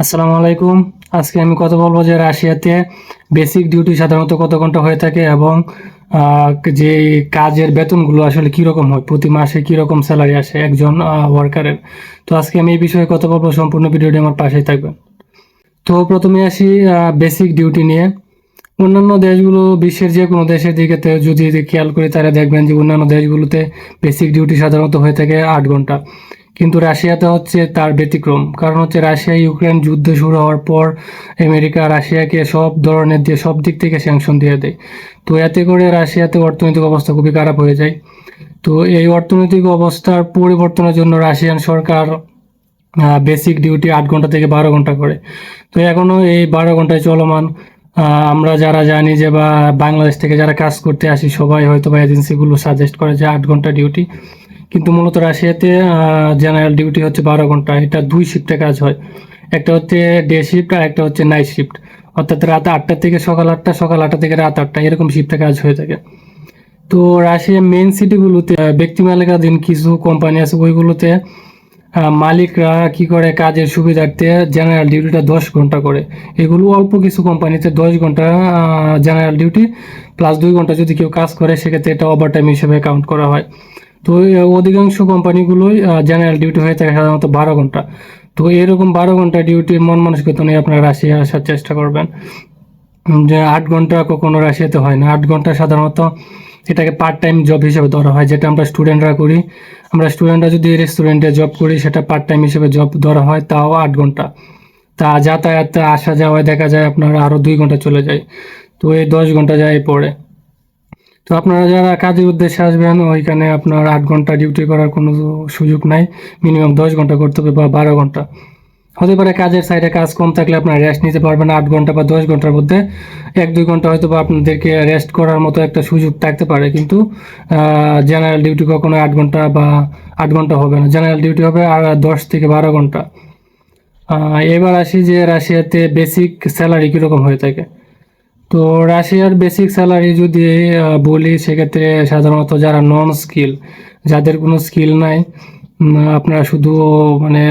আসসালামু আলাইকুম। আজকে আমি কথা বলব যে রাশিয়াতে বেসিক ডিউটি সাধারণত কত ঘণ্টা হয়ে থাকে এবং যে কাজের বেতনগুলো আসলে কীরকম হয়, প্রতি মাসে কীরকম স্যালারি আসে একজন ওয়ার্কারের তো আজকে আমি এই বিষয়ে কথা বলব, সম্পূর্ণ ভিডিওটি আমার পাশেই থাকবেন। তো প্রথমে আসি বেসিক ডিউটি নিয়ে। অন্যান্য দেশগুলো, বিশ্বের যে কোনো দেশের দিকে যদি খেয়াল করি, তারা দেখবেন যে অন্যান্য দেশগুলোতে বেসিক ডিউটি সাধারণত হয়ে থাকে আট ঘণ্টা। কিন্তু রাশিয়াতে হচ্ছে তার ব্যতিক্রম। কারণ হচ্ছে রাশিয়া, ইউক্রেন যুদ্ধ শুরু হওয়ার পর আমেরিকা রাশিয়াকে সব ধরনের দিয়ে, সব দিক থেকে স্যাংশন দিয়ে দেয়। তো এতে করে রাশিয়াতে অর্থনৈতিক অবস্থা খুবই খারাপ হয়ে যায়। তো এই অর্থনৈতিক অবস্থার পরিবর্তনের জন্য রাশিয়ান সরকার বেসিক ডিউটি আট ঘণ্টা থেকে বারো ঘণ্টা করে। তো এখনও এই বারো ঘন্টায় চলমান আমরা যারা জানি যে বা বাংলাদেশ থেকে যারা কাজ করতে আসি, সবাই হয়তো বা এজেন্সিগুলো সাজেস্ট করে যে আট ঘণ্টা ডিউটি কিন্তু মূলত রাশিয়াতে জেনারেল ডিউটি হচ্ছে বারো ঘণ্টা, এটা দুই শিফটে কাজ হয়। একটা হচ্ছে ডে শিফট আর একটা হচ্ছে নাইট শিফট অর্থাৎ রাত আটটা থেকে সকাল আটটা সকাল আটটা থেকে রাত আটটা, এরকম শিফটে কাজ হয়ে থাকে। তো রাশিয়ার মেন সিটিগুলোতে ব্যক্তি মালিকাধীন কিছু কোম্পানি আছে, ওইগুলোতে মালিকরা কি করে কাজের সুবিধার্থে জেনারেল ডিউটিটা দশ ঘণ্টা করে। এগুলো অল্প কিছু কোম্পানিতে দশ ঘণ্টা জেনারেল ডিউটি প্লাস দুই ঘণ্টা যদি কেউ কাজ করে, সেক্ষেত্রে এটা ওভার টাইম হিসেবে কাউন্ট করা হয়। তো অধিকাংশ কোম্পানিগুলোই জেনারেল ডিউটি হয়ে থাকে সাধারণত বারো ঘণ্টা। তো এরকম বারো ঘণ্টা ডিউটির মন মানসিকতা নিয়ে আপনারা রাশিয়া আসার চেষ্টা করবেন। যে আট ঘণ্টা কখনো রাশিয়াতে হয় না। আট ঘণ্টা সাধারণত এটাকে পার্ট টাইম জব হিসেবে ধরা হয়, যেটা আমরা স্টুডেন্টরা করি। আমরা স্টুডেন্টরা যদি রেস্টুরেন্টে জব করি, সেটা পার্ট টাইম হিসেবে জব ধরা হয়, তাও আট ঘণ্টা। তা যাতায়াত আসা যাওয়ায় দেখা যায় আপনার আরও দুই ঘণ্টা চলে যায়। তো এই দশ ঘণ্টা যায় পড়ে তো আপনারা যারা কাজের উদ্দেশ্যে আসবেন, ওইখানে আপনার আট ঘণ্টা ডিউটি করার কোনো সুযোগ নাই। মিনিমাম দশ ঘণ্টা করতে হবে বা বারো ঘণ্টা। হতে পারে কাজের সাইডে কাজ কম থাকলে আপনারা রেস্ট নিতে পারবেন আট ঘণ্টা বা দশ ঘণ্টার মধ্যে। এক, দুই ঘণ্টা হয়তো বা আপনাদেরকে রেস্ট করার মতো একটা সুযোগ থাকতে পারে, কিন্তু জেনারেল ডিউটি কখনো আট ঘণ্টা বা আট ঘণ্টা হবে না। জেনারেল ডিউটি হবে আর দশ থেকে বারো ঘণ্টা। এবার আসি যে রাশিয়াতে বেসিক স্যালারি কীরকম হয়ে থাকে। তো রাশিয়ার বেসিক স্যালারি যদি বলি, সেক্ষেত্রে সাধারণত যারা নন স্কিল যাদের কোনো স্কিল নাই আপনারা শুধু মানে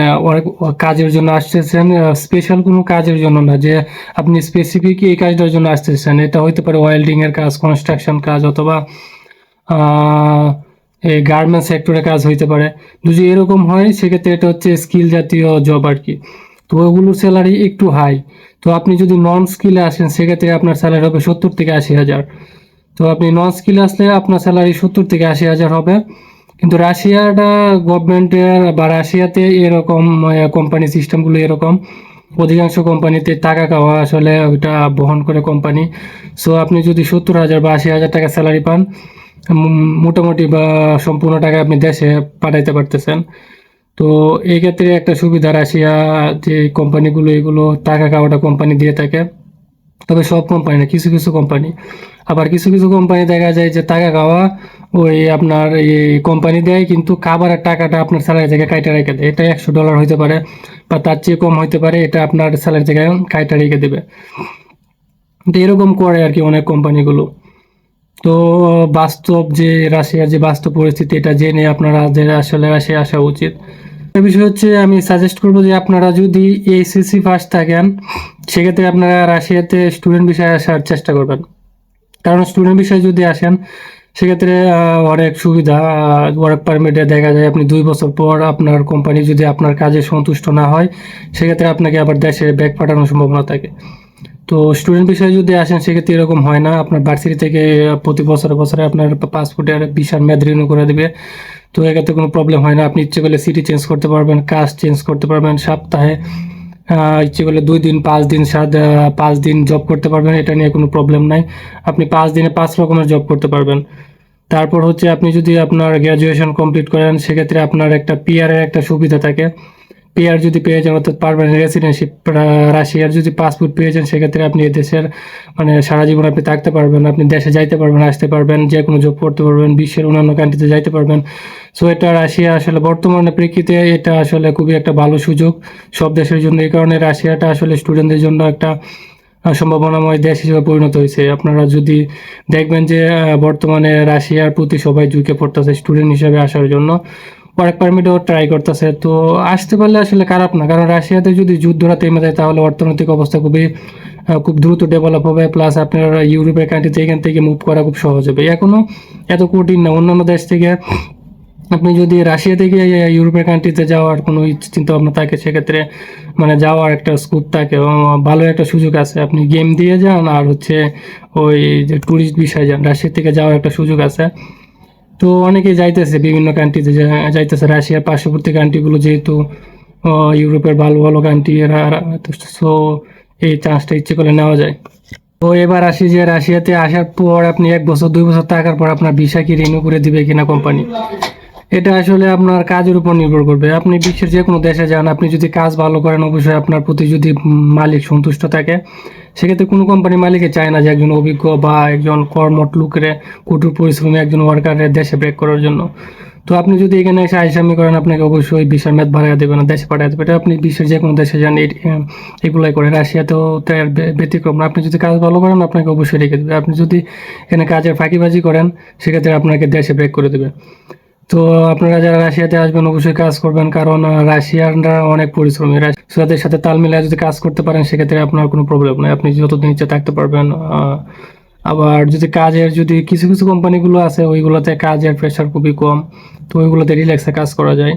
কাজের জন্য আসতেছেন স্পেশাল কোনো কাজের জন্য না, যে আপনি স্পেসিফিক এই কাজটার জন্য আসতেছেন। এটা হইতে পারে ওয়েল্ডিং এর কাজ কনস্ট্রাকশন কাজ, অথবা এই গার্মেন্টস সেক্টরে কাজ হইতে পারে। যদি এরকম হয়, সেক্ষেত্রে এটা হচ্ছে স্কিল জাতীয় জব আর কি তো ওগুলোর স্যালারি একটু হাই তো আপনি যদি নন স্কিলে আসেন, সেক্ষেত্রে আপনার স্যালারি হবে সত্তর থেকে আশি হাজার। তো আপনি নন স্কিলে আসলে আপনার স্যালারি সত্তর থেকে আশি হাজার হবে। কিন্তু রাশিয়াটা গভর্নমেন্টের বা রাশিয়াতে এরকম কোম্পানি সিস্টেমগুলো এরকম, অধিকাংশ কোম্পানিতে টাকা খাওয়া আসলে ওইটা বহন করে কোম্পানি সো আপনি যদি সত্তর হাজার বা আশি হাজার টাকা স্যালারি পান মোটামুটি বা সম্পূর্ণ টাকা আপনি দেশে পাঠাইতে পারতেছেন। তো এই ক্ষেত্রে একটা সুবিধা রাশিয়া যে কোম্পানিগুলো, এগুলো টাকা খাওয়াটা কোম্পানি দিয়ে থাকে। তবে সব কোম্পানি না, কিছু কিছু কোম্পানি। আবার কিছু কিছু কোম্পানি দেখা যায় যে টাকা খাওয়া ওই আপনার এই কোম্পানি দেয়, কিন্তু খাবারের টাকাটা আপনার স্যালারি থেকে কাইটা রেখে দেয়। এটা একশো ডলার হইতে পারে বা তার চেয়ে কম হইতে পারে, এটা আপনার স্যালারি থেকে কাইটা রেখে দেবে। তো এরকম করে আর কি অনেক কোম্পানিগুলো। তো, বাস্তব যে রাশিয়ার যে বাস্তব পরিস্থিতি, এটা জেনে আপনারা যে আসলে রাশিয়া আসা উচিত। বিষয় হচ্ছে, আমি সাজেস্ট করব যে আপনারা যদি এইচএসসি ফার্স্ট থাকেন, সেক্ষেত্রে আপনারা রাশিয়াতে স্টুডেন্ট বিষয়ে আসার চেষ্টা করবেন। কারণ স্টুডেন্ট বিষয়ে যদি আসেন, সেক্ষেত্রে অনেক সুবিধা। ওয়ার্ক পারমিটে দেখা যায় আপনি দুই বছর পর আপনার কোম্পানি যদি আপনার কাজে সন্তুষ্ট না হয়, সেক্ষেত্রে আপনাকে আবার দেশে ব্যাক পাঠানোর সম্ভাবনা থাকে। তো স্টুডেন্ট বিষয়ে যদি আসেন, সেক্ষেত্রে এরকম হয় না। আপনার ভার্সিটি থেকে প্রতি বছরে বছরে আপনার পাসপোর্টের ভিসার মেয়াদ রিনিউ করে দেবে। তো এক্ষেত্রে কোনো প্রবলেম হয় না। আপনি ইচ্ছে করলে সিটি চেঞ্জ করতে পারবেন কাজ চেঞ্জ করতে পারবেন সপ্তাহে। ইচ্ছে করলে দুই দিন, পাঁচ দিন, সাত পাঁচ দিন জব করতে পারবেন। এটা নিয়ে কোনো প্রবলেম নাই। আপনি পাঁচ দিনে পাঁচ রকমের জব করতে পারবেন। তারপর হচ্ছে আপনি যদি আপনার গ্র্যাজুয়েশন কমপ্লিট করেন, সেক্ষেত্রে আপনার একটা পিআর এর একটা সুবিধা থাকে। পিআর যদি পেয়ে যান, অর্থাৎ পারমানেন্ট রেসিডেন্সিপ রাশিয়ার যদি পাসপোর্ট পেয়ে যান, সেক্ষেত্রে আপনি দেশের মানে সারা জীবন আপনি থাকতে পারবেন, আপনি দেশে যাইতে পারবেন, আসতে পারবেন, যে কোনো জব করতে পারবেন, বিশ্বের অন্যান্য কান্ট্রিতে যাইতে পারবেন। সো এটা রাশিয়া আসলে বর্তমানে প্রেক্ষিতে এটা আসলে খুবই একটা ভালো সুযোগ। সব দেশের জন্য এই কারণে রাশিয়াটা আসলে স্টুডেন্টদের জন্য একটা সম্ভাবনাময় দেশ হিসেবে পরিণত হয়েছে। আপনারা যদি দেখবেন যে বর্তমানে রাশিয়ার প্রতি সবাই ঝুঁকে পড়তেছে স্টুডেন্ট হিসেবে আসার জন্য ওয়ার্ক পারমিটও ট্রাই করতেছে, তো আসতে পারলে আসলে খারাপ না। কারণ রাশিয়াতে যদি যুদ্ধটা থেমে যায়, তাহলে অর্থনৈতিক অবস্থা খুবই খুব দ্রুত ডেভেলপ হবে। প্লাস আপনার ইউরোপের কান্ট্রিতে এখান থেকে মুভ করা খুব সহজ হবে। এখনও এত কঠিন না। অন্যান্য দেশ থেকে আপনি যদি রাশিয়া থেকে ইউরোপের কান্ট্রিতে যাওয়ার কোনো চিন্তা ভাবনা থাকে, সেক্ষেত্রে মানে যাওয়ার একটা স্কোপ থাকে এবং ভালো একটা সুযোগ আছে। আপনি গেম দিয়ে যান আর হচ্ছে ওই যে ট্যুরিস্ট বিষয়ে যান, রাশিয়া থেকে যাওয়ার একটা সুযোগ আছে। তো অনেকেই যাইতেছে বিভিন্ন কান্ট্রিতে যাইতেছে রাশিয়ার পার্শ্ববর্তী কান্ট্রিগুলো যেহেতু ইউরোপের ভালো ভালো কান্ট্রি সো এই চান্সটা ইচ্ছে করলে নেওয়া যায়। তো এবার আসি যে রাশিয়াতে আসার পর আপনি এক বছর, দুই বছর থাকার পর আপনার ভিসা কি রিনিউ করে দিবে কিনা কোম্পানি এটা আসলে আপনার কাজের উপর নির্ভর করবে। আপনি বিশ্বের যে কোনো দেশে যান, আপনি যদি কাজ ভালো করেন, অবশ্যই আপনার প্রতি যদি মালিক সন্তুষ্ট থাকে সেক্ষেত্রে কোনো কোম্পানি মালিকে চায় না যে একজন অভিজ্ঞ বা একজন কর্মট লোকের কঠোর পরিশ্রমী একজন ওয়ার্কারের দেশে ব্রেক করার জন্য। তো আপনি যদি এখানে এসে আইসামি করেন, আপনাকে অবশ্যই বিশ্বের মেদ বাড়াইয়া দেবে না, দেশে পাঠিয়ে দেবে। এটা আপনি বিশ্বের যে কোনো দেশে যান এগুলাই করে রাশিয়াতেও তো এর ব্যতিক্রম আপনি যদি কাজ ভালো করেন, আপনাকে অবশ্যই রেখে দেবে। আপনি যদি এখানে কাজের ফাঁকিবাজি করেন, সেক্ষেত্রে আপনাকে দেশে ব্রেক করে দেবে। তো আপনারা যারা রাশিয়াতে আসবেন, অবশ্যই কাজ করবেন। কারণ রাশিয়ানরা অনেক পরিশ্রমী। রাশিয়াদের সাথে তাল মিলিয়ে যদি কাজ করতে পারেন, সেক্ষেত্রে আপনার কোনো প্রবলেম নেই। আপনি যতদিন ইচ্ছে থাকতে পারবেন আবার যদি কাজের যদি কিছু কিছু কোম্পানিগুলো আছে, ওইগুলোতে কাজের প্রেশার খুবই কম, তো ওইগুলোতে রিল্যাক্সে কাজ করা যায়।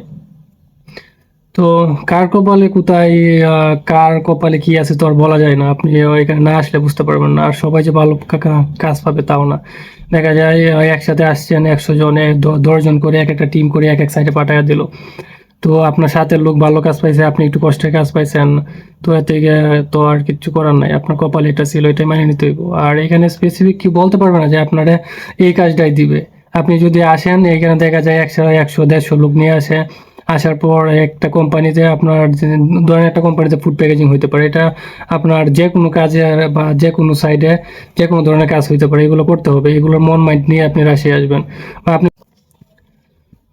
তো কার কপালে কোথায় কার কপালে কি আছে তো আর বলা যায় না। আপনি এখানে না আসলে বুঝতে পারবেন না। আর সবাই যে ভালো কাজ পাবে তাও না। দেখা যায় একসাথে আসছেন একশো জনে দশজন করে এক একটা টিম করে এক এক সাইডে পাঠাইয়া দিল। তো আপনার সাথে লোক ভালো কাজ পাইছে, আপনি একটু কষ্টের কাজ পাইছেন, তো এতে তো আর কিছু করার নাই। আপনার কপালে এটা ছিল, এটাই মানে নিতে হইব। আর এখানে স্পেসিফিক কি বলতে পারবে না যে আপনারা এই কাজটাই দিবে। আপনি যদি আসেন, এখানে দেখা যায় একশো একশো, দেড়শো লোক নিয়ে আসে, আসার পর একটা কোম্পানিতে আপনার ধরেন একটা কোম্পানিতে ফুড প্যাকেজিং হইতে পারে, এটা আপনার যে কোনো কাজে বা যে কোনো সাইডে যে কোনো ধরনের কাজ হইতে পারে, এগুলো করতে হবে। এগুলোর মন মাইন্ড নিয়ে আপনি রাশিয়া আসবেন। বা আপনি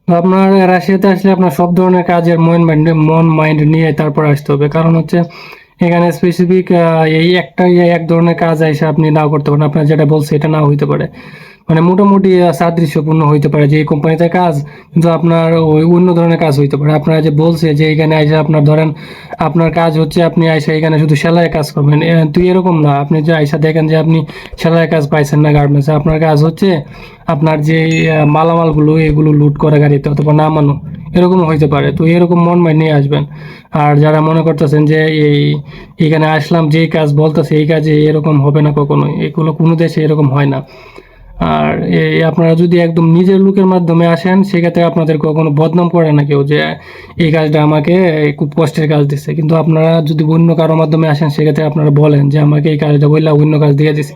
আপনার রাশিয়াতে আসলে আপনার সব ধরনের কাজের মন মাইন্ড মন মাইন্ড নিয়ে তারপর আসতে হবে। কারণ হচ্ছে এখানে স্পেসিফিক এই একটা এক ধরনের কাজ এসে আপনি নাও করতে পারেন। আপনার যেটা বলছে এটা নাও হইতে পারে। মানে মোটামুটি সাদৃশ্যপূর্ণ হইতে পারে যে এই কোম্পানিতে কাজ, কিন্তু আপনার ওই অন্য ধরনের কাজ হইতে পারে। আপনারা যে বলছে যে এখানে এসে আপনার ধরেন, আপনার কাজ হচ্ছে আপনি আইসা এখানে শুধু সেলাই কাজ করবেন। তুই এরকম না। আপনি যে আইসা দেখেন যে আপনি সেলাই কাজ পাইছেন না গার্মেন্টসে আপনার কাজ হচ্ছে আপনার যে মালামালগুলো, এগুলো লুট করা গাড়িতে অথবা নামানো। এরকম হইতে পারে। তো এরকম মন মাই নিয়ে আসবেন। আর যারা মনে করতেছেন যে এই, এখানে আসলাম, যেই কাজ বলতেছে, এই কাজে এরকম হবে না কখনোই। এগুলো কোনো দেশে এরকম হয় না। আর এই আপনারা যদি একদম নিজের লুকের মাধ্যমে আসেন, সেক্ষেত্রে আপনাদের কখনো বদনাম করে না কেউ যে এই কাজটা আমাকে খুব কষ্টের কাজ দিচ্ছে কিন্তু আপনারা যদি অন্য কারোর মাধ্যমে আসেন, সেক্ষেত্রে আপনারা বলেন যে, আমাকে এই কাজটা বললে অন্য কাজ দিয়ে দিছে।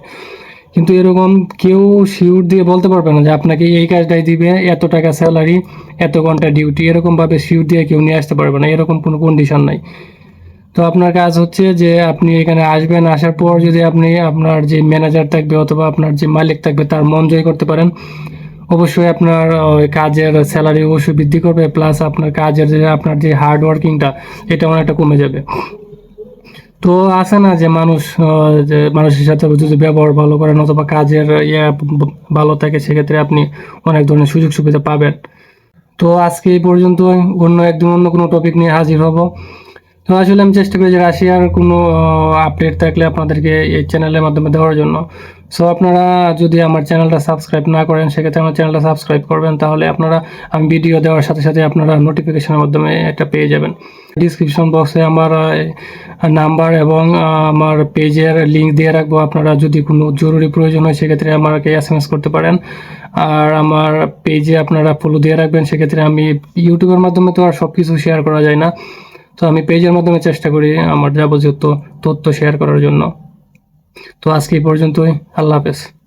কিন্তু এরকম কেউ শিওর দিয়ে বলতে পারবে না যে, আপনাকে এই কাজটাই দিবে, এত টাকা স্যালারি, এত ঘণ্টা ডিউটি। এরকম ভাবে শিওর দিয়ে কেউ নিয়ে আসতে পারবে না। এরকম কোনো কন্ডিশন নাই। তো আপনার কাজ হচ্ছে যে আপনি এখানে আসবেন, আসার পর যদি আপনি আপনার যে ম্যানেজার থাকবে অথবা আপনার যে মালিক থাকবে তার মন জয় করতে পারেন। অবশ্যই আপনার কাজের স্যালারি অবশ্যই বৃদ্ধি করবে প্লাস আপনার কাজের যে আপনার যে হার্ড ওয়ার্কিংটা এটা অনেকটা কমে যাবে। তো আছে না যে মানুষ যে মানুষের সাথে যদি ব্যবহার ভালো করেন অথবা কাজের ইয়ে ভালো থাকে, সেক্ষেত্রে আপনি অনেক ধরনের সুযোগ সুবিধা পাবেন। তো আজকে এই পর্যন্ত অন্য একদিন অন্য কোনো টপিক নিয়ে হাজির হব। তো আসলে আমি চেষ্টা করি যে রাশিয়ার কোনো আপডেট থাকলে আপনাদেরকে এই চ্যানেলের মাধ্যমে দেওয়ার জন্য। সো আপনারা যদি আমার চ্যানেলটা সাবস্ক্রাইব না করেন, সেক্ষেত্রে আমার চ্যানেলটা সাবস্ক্রাইব করবেন, তাহলে আপনারা আমি ভিডিও দেওয়ার সাথে সাথে আপনারা নোটিফিকেশনের মাধ্যমে এটা পেয়ে যাবেন। ডিসক্রিপশন বক্সে আমার নাম্বার এবং আমার পেজের লিঙ্ক দিয়ে রাখব। আপনারা যদি কোনো জরুরি প্রয়োজন হয়, সেক্ষেত্রে আমাকে এস এম এস করতে পারেন। আর আমার পেজে আপনারা ফলো দিয়ে রাখবেন, সেক্ষেত্রে আমি ইউটিউবের মাধ্যমে তো আর সব কিছু শেয়ার করা যায় না। তো আমি পেজের মাধ্যমে চেষ্টা করি আমার যাবতীয় তথ্য শেয়ার করার জন্য। তো আজকে এই পর্যন্তই, আল্লাহ হাফেজ।